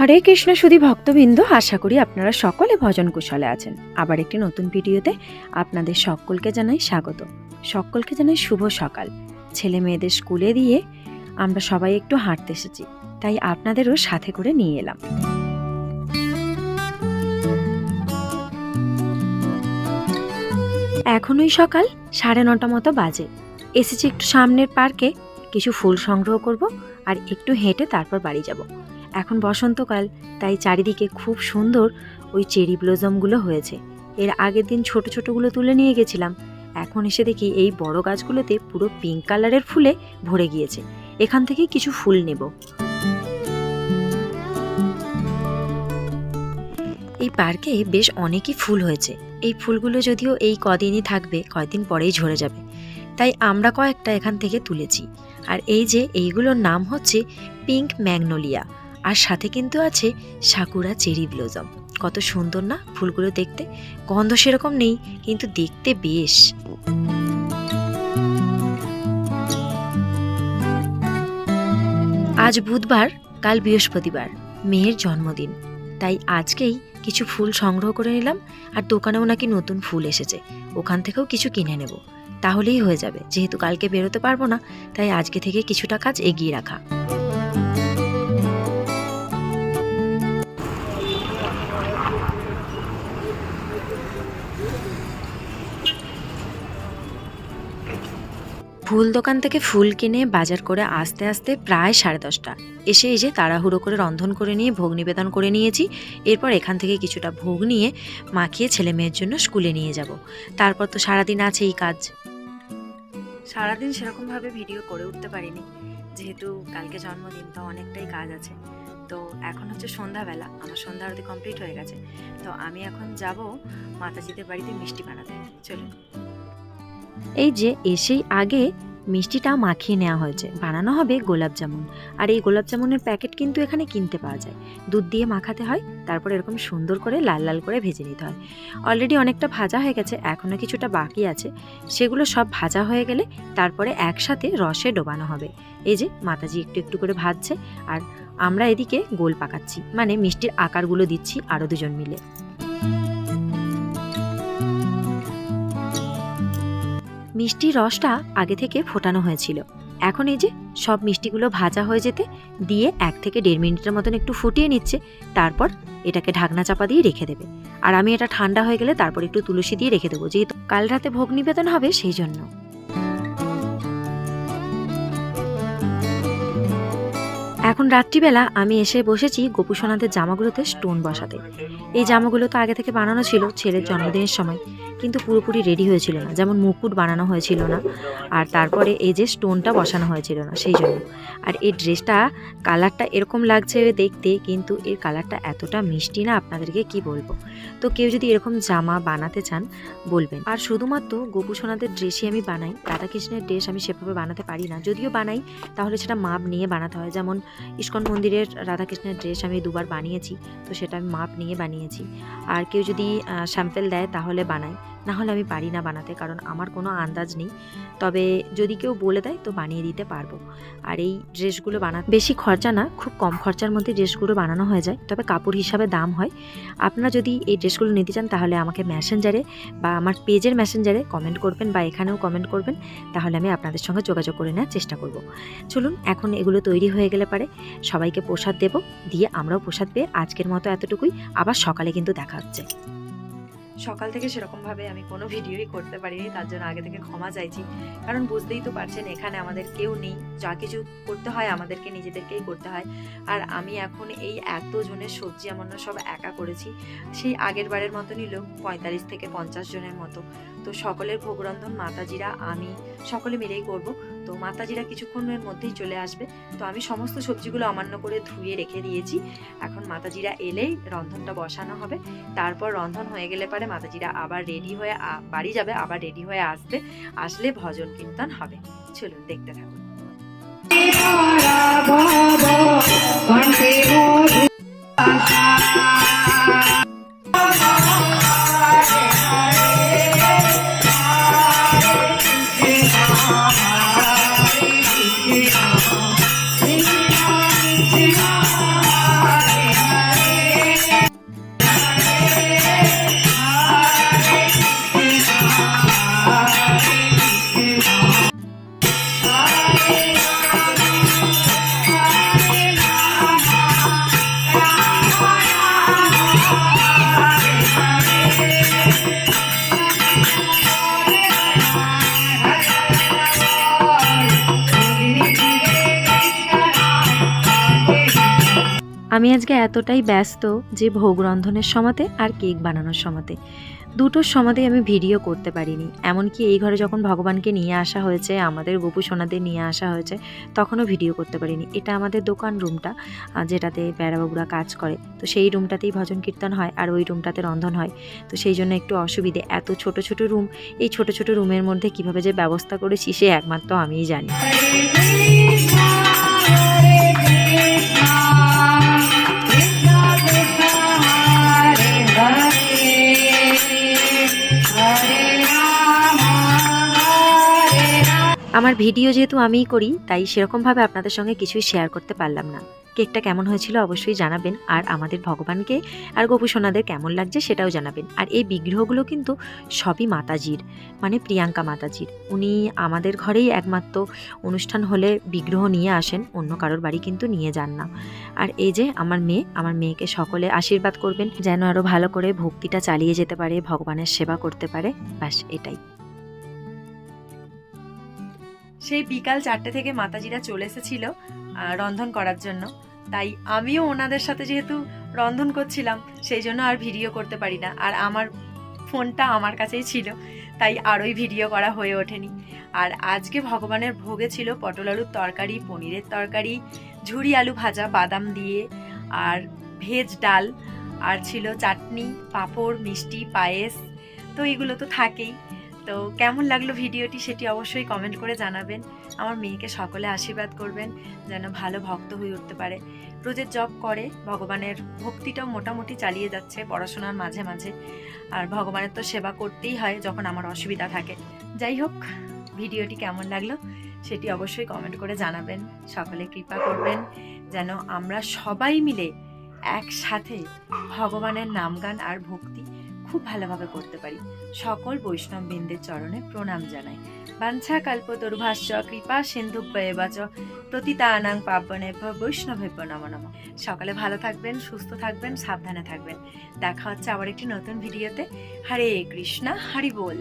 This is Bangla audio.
হরে কৃষ্ণ সুধী ভক্তবৃন্দ, আশা করি আপনারা সকলে ভজন কুশলে আছেন। আবার একটি নতুন ভিডিওতে আপনাদের সকলকে জানাই স্বাগত। সকলকে জানাই শুভ সকাল। ছেলে মেয়েদের স্কুলে দিয়ে আমরা সবাই একটু হাঁটতে এসেছি, তাই আপনাদেরও সাথে করে নিয়ে এলাম। এখনই সকাল, সাড়ে নটা মতো বাজে। এসেছি একটু সামনের পার্কে, কিছু ফুল সংগ্রহ করব আর একটু হেঁটে তারপর বাড়ি যাব। এখন বসন্তকাল, তাই চারিদিকে খুব সুন্দর ওই চেরি ব্লোজমগুলো হয়েছে। এর আগের দিন ছোট ছোটগুলো তুলে নিয়ে গেছিলাম। এখন এসে দেখি এই বড় গাছগুলোতে পুরো পিঙ্ক কালারের ফুলে ভরে গিয়েছে। এখান থেকে কিছু ফুল নেব। এই পার্কে বেশ অনেকই ফুল হয়েছে। এই ফুলগুলো যদিও এই কদিনই থাকবে কয়দিন পরেই ঝরে যাবে। তাই আমরা কয়েকটা এখান থেকে তুলেছি। আর এই যে এইগুলোর নাম হচ্ছে পিঙ্ক ম্যাগনোলিয়া আর সাথে কিন্তু আছে সাকুরা চেরি ব্লোজম। কত সুন্দর না ফুলগুলো দেখতে? গন্ধ সেরকম নেই, কিন্তু দেখতে বেশ। আজ বুধবার, কাল বৃহস্পতিবার, মেয়ের জন্মদিন। তাই আজকেই কিছু ফুল সংগ্রহ করে নিলাম আর দোকানেও নাকি নতুন ফুল এসেছে। ওখান থেকেও কিছু কিনে নেব। তাহলেই হয়ে যাবে। যেহেতু কালকে বেরোতে পারব না, তাই আজকে থেকে কিছুটা কাজ এগিয়ে রাখা। ফুল দোকান থেকে ফুল কিনে বাজার করে আস্তে আস্তে প্রায় সাড়ে দশটা। এসে এই যে তাড়াহুড়ো করে রন্ধন করে নিয়ে ভোগ নিবেদন করে নিয়েছি। এরপর এখান থেকে কিছুটা ভোগ নিয়ে মাখিয়ে ছেলে মেয়ের জন্য স্কুলে নিয়ে যাব। তারপর তো সারাদিন আছে এই কাজ। সারাদিন সেরকমভাবে ভিডিও করে উঠতে পারিনি। যেহেতু কালকে জন্মদিন, তো অনেকটাই কাজ আছে। তো এখন হচ্ছে সন্ধ্যাবেলা, আমার সন্ধ্যা আরতি কমপ্লিট হয়ে গেছে। তো আমি এখন যাব মাতাজিদের বাড়িতে মিষ্টি বানাতে। চলুন। এই যে এসেই আগে মিষ্টিটা মাখিয়ে নেওয়া হয়েছে। বানানো হবে গোলাপ জামুন। আর এই গোলাপ জামুনের প্যাকেট কিন্তু এখানে কিনতে পাওয়া যায়। দুধ দিয়ে মাখাতে হয়, তারপর এরকম সুন্দর করে, লাল লাল করে ভেজে নিতে হয়। অলরেডি অনেকটা ভাজা হয়ে গেছে এখনও কিছুটা বাকি আছে। সেগুলো সব ভাজা হয়ে গেলে তারপরে একসাথে রসে ডোবানো হবে। এই যে মাতাজি একটু একটু করে ভাজছে, আর আমরা এদিকে গোল পাকাচ্ছি। মানে মিষ্টির আকারগুলো দিচ্ছি আরও দুজন মিলে। মিষ্টির রসটা আগে থেকে ফোটানো হয়েছিল। এখন এই যে সব মিষ্টিগুলো ভাজা হয়ে যেতে দিয়ে এক থেকে দেড় মিনিটের মতন একটু ফুটিয়ে নিচ্ছে, তারপর এটাকে ঢাকনা চাপা দিয়ে রেখে দেবে। আর আমি এটা ঠান্ডা হয়ে গেলে তারপর একটু তুলসী দিয়ে রেখে দেবো, যেহেতু কাল রাতে ভোগ নিবেদন হবে সেই জন্য। এখন রাত্রিবেলা আমি এসে বসেছি গোপুসোনাদের জামাগুলোতে স্টোন বসাতে। এই জামাগুলো তো আগে থেকে বানানো ছিল ছেলের জন্মদিনের সময়। কিন্তু পুরোপুরি রেডি হয়েছিল না। যেমন মুকুট বানানো হয়েছিল না, আর তারপরে এই যে স্টোনটা বসানো হয়েছিল না, সেই জন্য। আর এই ড্রেসটা কালারটা এরকম লাগছে দেখতে, কিন্তু এর কালারটা এতটা মিষ্টি না, আপনাদেরকে কি বলব? তো কেউ যদি এরকম জামা বানাতে চান, বলবেন। আর শুধুমাত্র গোপুসোনাদের ড্রেসই আমি বানাই, রাধাকৃষ্ণের ড্রেস আমি সেভাবে বানাতে পারি না। যদিও বানাই, তাহলে সেটা মাপ নিয়ে বানাতে হয়। যেমন ইস্কন মন্দিরের রাধাকৃষ্ণের ড্রেস আমি দুবার বানিয়েছি, তো সেটা আমি মাপ নিয়ে বানিয়েছি। আর কেউ যদি স্যাম্পেল দেয়, তাহলে বানাই। না হলে আমি পারি না বানাতে, কারণ আমার কোনো আন্দাজ নেই। তবে যদি কেউ বলে দেয়, তো বানিয়ে দিতে পারব। আর এই ড্রেসগুলো বানা বেশি খরচা না, খুব কম খরচার মধ্যে ড্রেসগুলো বানানো হয়ে যায়। তবে কাপড় হিসাবে দাম হয়। আপনারা যদি এই ড্রেসগুলো নিতে চান, তাহলে আমাকে মেসেঞ্জারে বা আমার পেজের মেসেঞ্জারে কমেন্ট করবেন বা এখানেও কমেন্ট করবেন। তাহলে আমি আপনাদের সঙ্গে যোগাযোগ করে নেওয়ার চেষ্টা করব। চলুন, এখন এগুলো তৈরি হয়ে গেলে পারে। সবাইকে প্রসাদ দেব, দিয়ে আমরাও প্রসাদ পেয়ে আজকের মতো এতটুকুই। আবার সকালে কিন্তু দেখা হচ্ছে। সকাল থেকে সেরকমভাবে আমি কোনো ভিডিওই করতে পারিনি, তার জন্য আগে থেকে ক্ষমা চাইছি। কারণ বুঝতেই তো পারছেন, এখানে আমাদের কেউ নেই। যা কিছু করতে হয়, আমাদেরকে নিজেদেরকেই করতে হয়। আর আমি এখন এই এত জনের সবজি আমার সব একা করেছি। সেই আগের বারের মতনই লোক পঁয়তাল্লিশ থেকে পঞ্চাশ জনের মতো। তো সকলের ভোগরন্ধন মাতাজিরা, আমি সকলে মিলেই করব। তো মাতাজিরা কিছুক্ষণের মধ্যেই চলে আসবে। তো আমি সমস্ত সবজিগুলো অমান্য করে ধুয়ে রেখে দিয়েছি। এখন মাতাজিরা এলেই রন্ধনটা বসানো হবে। তারপর রন্ধন হয়ে গেলে পারে মাতাজিরা আবার রেডি হয়ে বাড়ি যাবে, আবার রেডি হয়ে আসবে। আসলে ভজন কীর্তন হবে। চলুন দেখতে থাকুন। Hare আমি আজকে এতটাই ব্যস্ত যে ভোগ রন্ধনের সময়তে আর কেক বানানোর সময়তে দুটোর সময়তেই আমি ভিডিও করতে পারিনি। এমনকি এই ঘরে যখন ভগবানকে নিয়ে আসা হয়েছে, আমাদের গোপু সোনাদের নিয়ে আসা হয়েছে, তখনও ভিডিও করতে পারিনি। এটা আমাদের দোকান রুমটা যেটাতে বেড়াবাবুরা কাজ করে। তো সেই রুমটাতেই ভজন কীর্তন হয় আর ওই রুমটাতে রন্ধন হয়। তো সেই জন্য একটু অসুবিধে। এত ছোট ছোট রুম, এই ছোট ছোট রুমের মধ্যে কীভাবে যে ব্যবস্থা করেছি, সে একমাত্র আমিই জানি। আমার ভিডিও যেহেতু আমিই করি, তাই সেরকমভাবে আপনাদের সঙ্গে কিছুই শেয়ার করতে পারলাম না। কেকটা কেমন হয়েছিল অবশ্যই জানাবেন, আর আমাদের ভগবানকে আর গোপু সোনাদের কেমন লাগছে সেটাও জানাবেন। আর এই বিগ্রহগুলো কিন্তু সবই মাতাজির মানে প্রিয়াঙ্কা মাতাজির। উনি আমাদের ঘরেই একমাত্র অনুষ্ঠান হলে বিগ্রহ নিয়ে আসেন, অন্য কারোর বাড়ি কিন্তু নিয়ে যান না। আর এই যে আমার মেয়ে, আমার মেয়েকে সকলে আশীর্বাদ করবেন, যেন আরও ভালো করে ভক্তিটা চালিয়ে যেতে পারে, ভগবানের সেবা করতে পারে, ব্যাস এটাই। সেই বিকাল চারটে থেকে মাতাজিরা চলে এসেছিল রন্ধন করার জন্য। তাই আমিও ওনাদের সাথে যেহেতু রন্ধন করছিলাম, সেই জন্য আর ভিডিও করতে পারি না। আর আমার ফোনটা আমার কাছেই ছিল, তাই আরোই ভিডিও করা হয়ে ওঠেনি। আর আজকে ভগবানের ভোগে ছিল পটল আলুর তরকারি, পনিরের তরকারি, ঝুরি আলু ভাজা, বাদাম দিয়ে, আর ভেজ ডাল, আর ছিল চাটনি, পাঁপড়, মিষ্টি, পায়েস। তো এগুলো তো থাকেই। তো কেমন লাগল ভিডিওটি সেটি অবশ্যই কমেন্ট করে জানাবেন। আমার মেয়েকে সকলে আশীর্বাদ করবেন, যেন ভালো ভক্ত হয়ে উঠতে পারে। রোজের জব করে, ভগবানের ভক্তিটাও মোটামুটি চালিয়ে যাচ্ছে পড়াশোনার মাঝে মাঝে। আর ভগবানের তো সেবা করতেই হয় যখন আমার অসুবিধা থাকে। যাই হোক, ভিডিওটি কেমন লাগল সেটি অবশ্যই কমেন্ট করে জানাবেন। সকলে কৃপা করবেন যেন আমরা সবাই মিলে একসাথে ভগবানের নামগান আর ভক্তি খুব ভালোভাবে করতে পারি। সকল বৈষ্ণব বৃন্দের চরণে প্রণাম জানাই। বাঞ্ছা কাল্প দুর্ভাষ্য, কৃপা সিন্ধু বাচ প্রতিতানাং পাবনে বৈষ্ণবে নম নম। সকালে ভালো থাকবেন, সুস্থ থাকবেন, সাবধানে থাকবেন। দেখা হচ্ছে আবার একটি নতুন ভিডিওতে। হরে কৃষ্ণা, হরি বল।